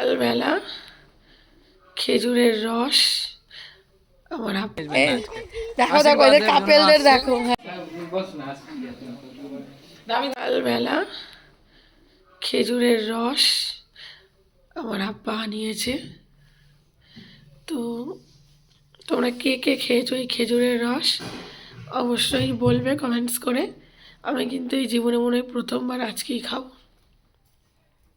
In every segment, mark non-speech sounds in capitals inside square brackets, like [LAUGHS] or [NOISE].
সকালবেলা খেজুরের রস আমার দেখো দেখো এদের কাপেলদের দেখো হ্যাঁ। সকালবেলা খেজুরের রস আমার আব্বা আনিয়েছে তো তোমরা কে কে খেয়েছো এই খেজুরের রস অবশ্যই বলবে কমেন্টস করে। আমি কিন্তু এই জীবনে মনে হয় প্রথমবার আজকেই খাব।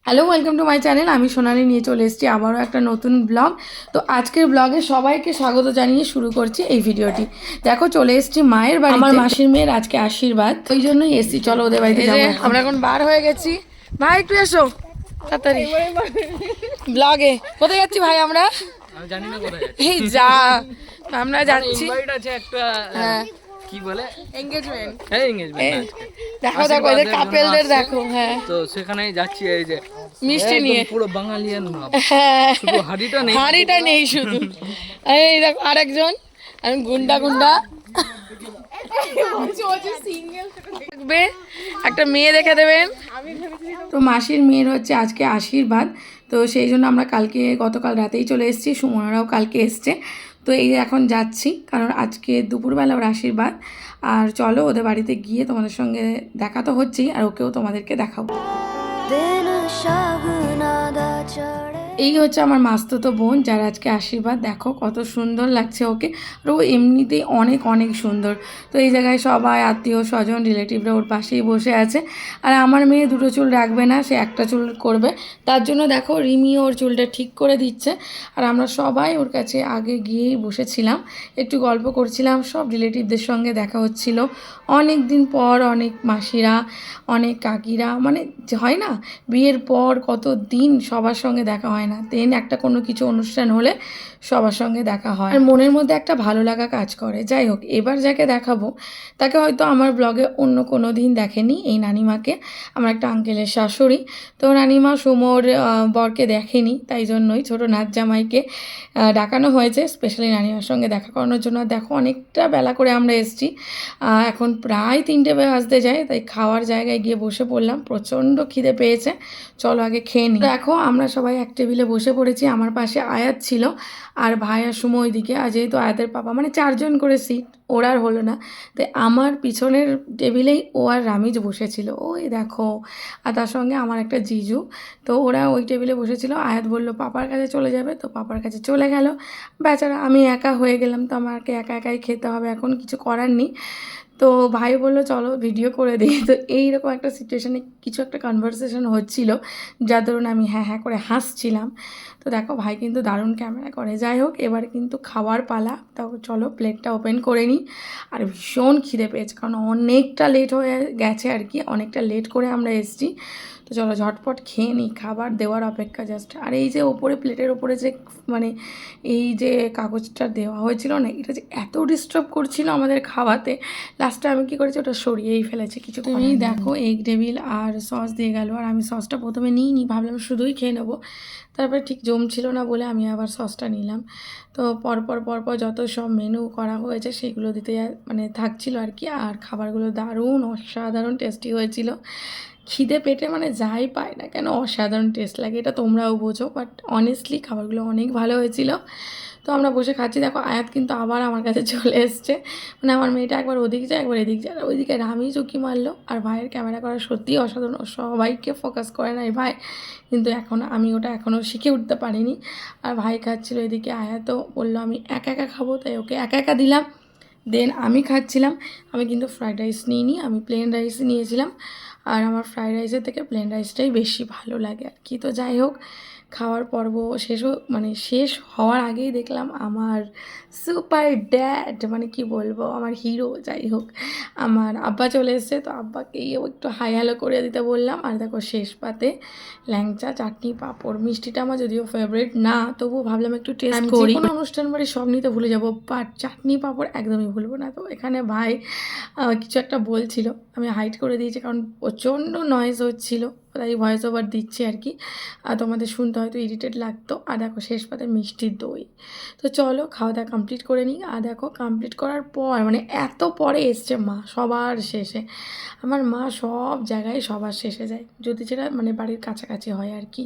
Hello welcome to my channel আমি সোনালি নিয়ে চলে এসেছি আবারও একটা নতুন ব্লগ তো আজকের ব্লগে সবাইকে স্বাগত জানিয়ে শুরু করছি এই ভিডিওটি। দেখো চলে এসেছি মায়ের বাড়ি আমার মাসির মেয়ের আজকে আশীর্বাদ। ওই জন্যই এসেছি। চলো ওদের বাড়িতে যাব আমরা এখন বার হয়ে গেছি। ভাই একটু এসো। তাড়াতাড়ি। ব্লগে কোথায় যাচ্ছি ভাই আমরা? আমি জানি না কোথায় যাচ্ছে। এই যা আমরা যাচ্ছি। একটা হ্যাঁ। কি বলে? এঙ্গেজমেন্ট হ্যাঁ এঙ্গেজমেন্ট দেখো দেখো এদের কাপেলদের দেখো হ্যাঁ। তো সেখানেই যাচ্ছি এই যে। মিষ্টি নিয়ে। পুরো বাঙালিয়ান ভাব। হ্যাঁ। শুধু হাড়িটা নেই। হাঁড়িটা নেই শুধু। এই দেখো আরেকজন। আমি গুন্ডা গুন্ডা। একটা মেয়ে দেখে দেবেন তো মাসির মেয়ের হচ্ছে আজকে আশীর্বাদ। তো সেই জন্য আমরা কালকে গতকাল রাতেই চলে এসেছি। সুমনারাও কালকে এসছে। তো এই এখন যাচ্ছি, কারণ আজকে দুপুরবেলা ওর আশীর্বাদ। আর চলো ওদের বাড়িতে গিয়ে তোমাদের সঙ্গে দেখা তো হচ্ছেই, আর ওকেও তোমাদেরকে দেখাবো। এই হচ্ছে আমার মাস্তুতো বোন, যার আজকে আশীর্বাদ। দেখো কত সুন্দর লাগছে ওকে। আর ও এমনিতেই অনেক অনেক সুন্দর। তো এই জায়গায় সবাই, আত্মীয় স্বজন রিলেটিভরা ওর পাশেই বসে আছে। আর আমার মেয়ে দুটো চুল রাখবে না, সে একটা চুল করবে। তার জন্য দেখো রিমি ওর চুলটা ঠিক করে দিচ্ছে। আর আমরা সবাই ওর কাছে আগে গিয়েই বসেছিলাম। একটু গল্প করছিলাম, সব রিলেটিভদের সঙ্গে দেখা হচ্ছিল। অনেক দিন পর অনেক মাসিরা, অনেক কাকিরা মানে হয় না, বিয়ের পর কত দিন সবার সঙ্গে দেখা হয় না। দেন একটা কোনো কিছু অনুষ্ঠান হলে সবার সঙ্গে দেখা হয়। আর মনের মধ্যে একটা ভালো লাগা কাজ করে। যাই হোক এবার যাকে দেখাবো তাকে হয়তো আমার ব্লগে অন্য কোনো দিন দেখেনি। এই নানিমাকে আমার একটা আঙ্কেলের শাশুড়ি। তো নানিমা সুমোর বরকে দেখেনি তাই জন্যই ছোটো নাচ জামাইকে ডাকানো হয়েছে। স্পেশালি নানিমার সঙ্গে দেখা করানোর জন্য। দেখো অনেকটা বেলা করে আমরা এসেছি। এখন প্রায় তিনটে বাজতে যায় তাই খাওয়ার জায়গায় গিয়ে বসে পড়লাম। প্রচণ্ড খিদে পেয়েছে। চলো আগে খেয়ে নিই দেখো আমরা সবাই এক টেবিলে বসে পড়েছি, আমার পাশে আয়াত ছিল। আর ভাই আর সুমো ওইদিকে, আর যেহেতু আয়াতের পাপা মানে চারজন করে সিট ওর আর হলো না। তাই আমার পিছনের টেবিলেই ও আর রামিজ বসেছিল। ওই দেখো, আর তার সঙ্গে আমার একটা জিজু। তো ওরা ওই টেবিলে বসেছিল। আয়াত বলল, পাপার কাছে চলে যাবে? তো পাপার কাছে চলে গেল। বেচারা, আমি একা হয়ে গেলাম, তো আমাকে একা একাই খেতে হবে, এখন কিছু করার নেই। তো ভাই বলল, চলো ভিডিও করে দিই। তো এইরকম একটা সিচুয়েশানে কিছু একটা কনভারসেশন হচ্ছিল যার ধরুন আমি হ্যাঁ হ্যাঁ করে হাসছিলাম। তো দেখো ভাই কিন্তু দারুণ ক্যামেরা করে। যাই হোক, এবার কিন্তু খাওয়ার পালা। তাও চলো প্লেটটা ওপেন করে নিই। আর ভীষণ খিদে পেয়েছে, কারণ অনেকটা লেট হয়ে গেছে আর কি। অনেকটা লেট করে আমরা এসেছি। তো চলো ঝটপট খেয়ে নিই খাবার দেওয়ার অপেক্ষা জাস্ট আর এই যে ওপরে প্লেটের ওপরে যে মানে এই যে কাগজটা দেওয়া হয়েছিল না এটা যে এত ডিস্টার্ব করছিল আমাদের খাওয়াতে। লাস্টে আমি কী করেছি ওটা সরিয়েই ফেলেছি কিছু তুমি দেখো এগ টেবিল আর সস দিয়ে গেল। আর আমি সসটা প্রথমে নিই নি ভাবলাম শুধুই খেয়ে নেব। তারপরে ঠিক জমছিল না বলে আমি আবার সসটা নিলাম। তো পরপর পরপর যত সব মেনু করা হয়েছে সেগুলো দিতে মানে থাকছিল আর কি। আর খাবারগুলো দারুণ অসাধারণ টেস্টি হয়েছিল। খিদে পেটে মানে যাই পায় না কেন? অসাধারণ টেস্ট লাগে, এটা তোমরাও বোঝো বাট অনেস্টলি খাবারগুলো অনেক ভালো হয়েছিল। তো আমরা বসে খাচ্ছি, দেখো আয়াত কিন্তু আবার আমার কাছে [LAUGHS] চলে এসছে। মানে আমার মেয়েটা একবার ওদিক যায়, একবার এদিক যায় ওইদিকে রামি চুকি মারলো, আর ভাইয়ের ক্যামেরা করা সত্যিই অসাধারণ, সবাইকে ফোকাস করে না এই ভাই। কিন্তু এখন আমি ওটা এখনও শিখে উঠতে পারিনি। আর ভাই খাচ্ছিলো এদিকে, আয়াতও বলল, আমি একা একা খাব, তাই ওকে একা একা দিলাম। দেন আমি খাচ্ছিলাম, আমি কিন্তু ফ্রায়েড রাইস নিইনি, আমি প্লেন রাইস নিয়েছিলাম। আর আমার ফ্রায়েড রাইসের থেকে প্লেন রাইসটাই বেশি ভালো লাগে আর কি। তো যাই হোক খাওয়ার পর্ব শেষ মানে শেষ হওয়ার আগেই দেখলাম আমার সুপার ড্যাড মানে কি বলব আমার হিরো যাই হোক। আমার আব্বা চলে এসছে তো আব্বাকেও একটু হাই হ্যালো করে দিতে বললাম। আর দেখো শেষ পাতে ল্যাংচা চাটনি পাঁপড় মিষ্টিটা আমার যদিও ফেভারিট না তবুও ভাবলাম একটু টেস্ট করি। কোনো অনুষ্ঠান বাড়ি সব নিতে ভুলে যাব বাট চাটনি পাঁপড় একদমই ভুলবো না। তো এখানে ভাই কিছু একটা বলছিল আমি হাইট করে দিয়েছি কারণ প্রচণ্ড নয়েজ হচ্ছিল। তাই ভয়েস ওভার দিচ্ছি আর কি। আর তোমাদের শুনতে হয়তো ইরিটেট লাগতো। আর দেখো শেষ পাতে মিষ্টির দই। তো চলো খাওয়া দাওয়া কমপ্লিট করে নিই। আর দেখো কমপ্লিট করার পর মানে এত পরে এসছে মা, সবার শেষে। আমার মা সব জায়গায় সবার শেষে যায়। যদি যেটা মানে বাড়ির কাছাকাছি হয় আর কি।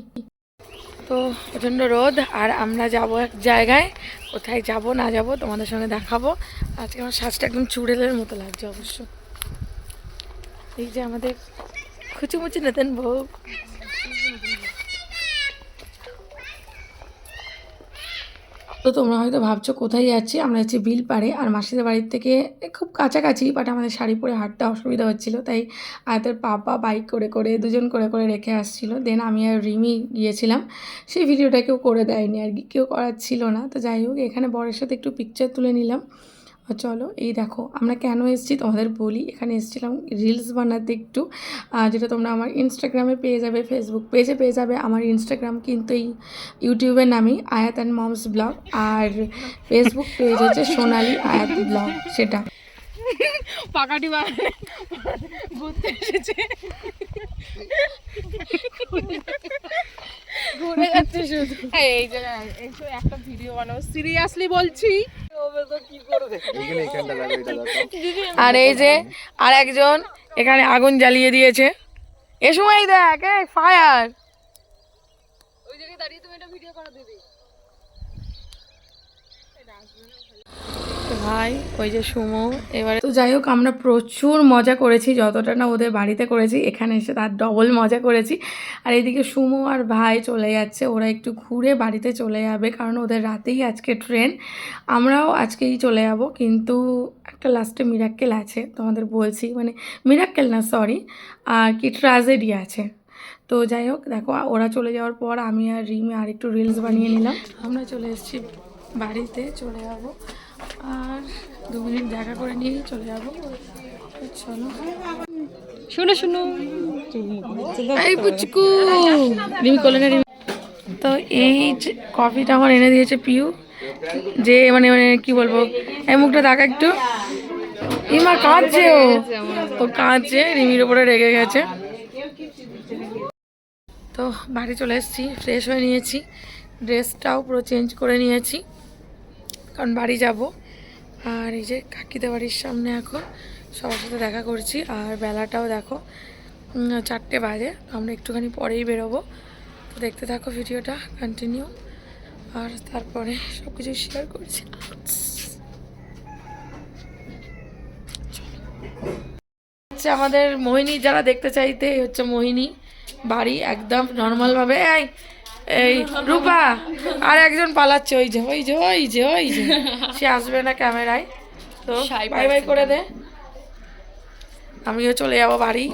তো প্রচণ্ড রোদ। আর আমরা যাব এক জায়গায়। কোথায় যাব, না যাব তোমাদের সঙ্গে দেখাবো। আজকে আমার শ্বাসটা একদম চুড়েলের মতো লাগছে অবশ্য। এই যে আমাদের খুচুমুচি নতুন ভোগ তো তোমরা হয়তো ভাবছ, কোথায় যাচ্ছি? আমরা যাচ্ছি বিল পাড়ে আর মাসিদের বাড়ির থেকে খুব কাছাকাছি বাট আমাদের শাড়ি পরে হাঁটতে অসুবিধা হচ্ছিল, তাই আয়তের পাপা বাইক করে করে, দুজন করে করে রেখে আসছিল। দেন আমি আর রিমি গিয়েছিলাম। সেই ভিডিওটা কেউ করে দেয়নি, আর কি, কেউ করার ছিল না। তো যাই হোক, এখানে বরের সাথে একটু পিকচার তুলে নিলাম। চলো, এই দেখো, আমরা কেন এসেছি তোমাদের বলি। এখানে এসেছিলাম রিলস বানাতে একটু। যেটা তোমরা আমার ইনস্টাগ্রামে পেয়ে যাবে ফেসবুক পেজে পেয়ে যাবে। আমার ইনস্টাগ্রাম কিন্তু এই ইউটিউবের নামেই আয়াত অ্যান্ড মমস ব্লগ আর ফেসবুক পেজ হচ্ছে সোনালি আয়াত ব্লগ সেটা। পাকাটি ঘুরতে এসেছে। ঘুরে যাচ্ছে শুধু। এই জায়গায় একটা ভিডিও বানাবো। সিরিয়াসলি বলছি। আর এই যে আর একজন এখানে আগুন জ্বালিয়ে দিয়েছে। এ সময় দেখ ফায়ার ওই জায়গায় দাঁড়িয়ে তুমি একটা ভিডিও করে ভাই, ওই যে সুমো, এবারে তো যাই হোক, আমরা প্রচুর মজা করেছি, যতটা না ওদের বাড়িতে করেছি, এখানে এসে তার ডবল মজা করেছি। আর এইদিকে সুমো আর ভাই চলে যাচ্ছে, ওরা একটু ঘুরে বাড়িতে চলে যাবে, কারণ ওদের রাতেই আজকে ট্রেন আমরাও আজকেই চলে যাব, কিন্তু একটা লাস্টে মিরাক্কেল আছে, তোমাদের বলছি মানে মিরাক্কেল না সরি আর কি ট্রাজেডি আছে। তো যাই হোক, দেখো, ওরা চলে যাওয়ার পর আমি আর রিমে আর একটু রিলস বানিয়ে নিলাম। আমরা চলে এসেছি বাড়িতে চলে যাব। আর দু মিনিট দেখা করে নিয়েই চলে যাব। চলো। শুনো শুনো। এই পুচকু। রিমি না তো এই কফিটা আমার এনে দিয়েছে পিউ। যে মানে মানে কি বলব এই মুখটা দেখা একটু। ইমা কাঁদছে ও। ও কাঁদছে রিমির ওপরে রেগে গেছে। তো বাড়ি চলে এসেছি ফ্রেশ হয়ে নিয়েছি। ড্রেসটাও পুরো চেঞ্জ করে নিয়েছি। কারণ বাড়ি যাব। আর এই যে কাকিদের বাড়ির সামনে এখন সবার সাথে দেখা করছি। আর বেলাটাও দেখো চারটে বাজে আমরা একটুখানি পরেই বেরোবো। তো দেখতে থাকো ভিডিওটা কন্টিনিউ আর তারপরে সব কিছু শেয়ার করছি। হচ্ছে আমাদের মোহিনী, যারা দেখতে চাইতে হচ্ছে মোহিনী বাড়ি, একদম নর্মালভাবে এই এই রূপা আর একজন পালাচ্ছে ওই যে ওই যে ওই যে ওই যে। সে আসবে না ক্যামেরায়। তো বাই বাই করে দে। আমিও চলে যাব বাড়ি।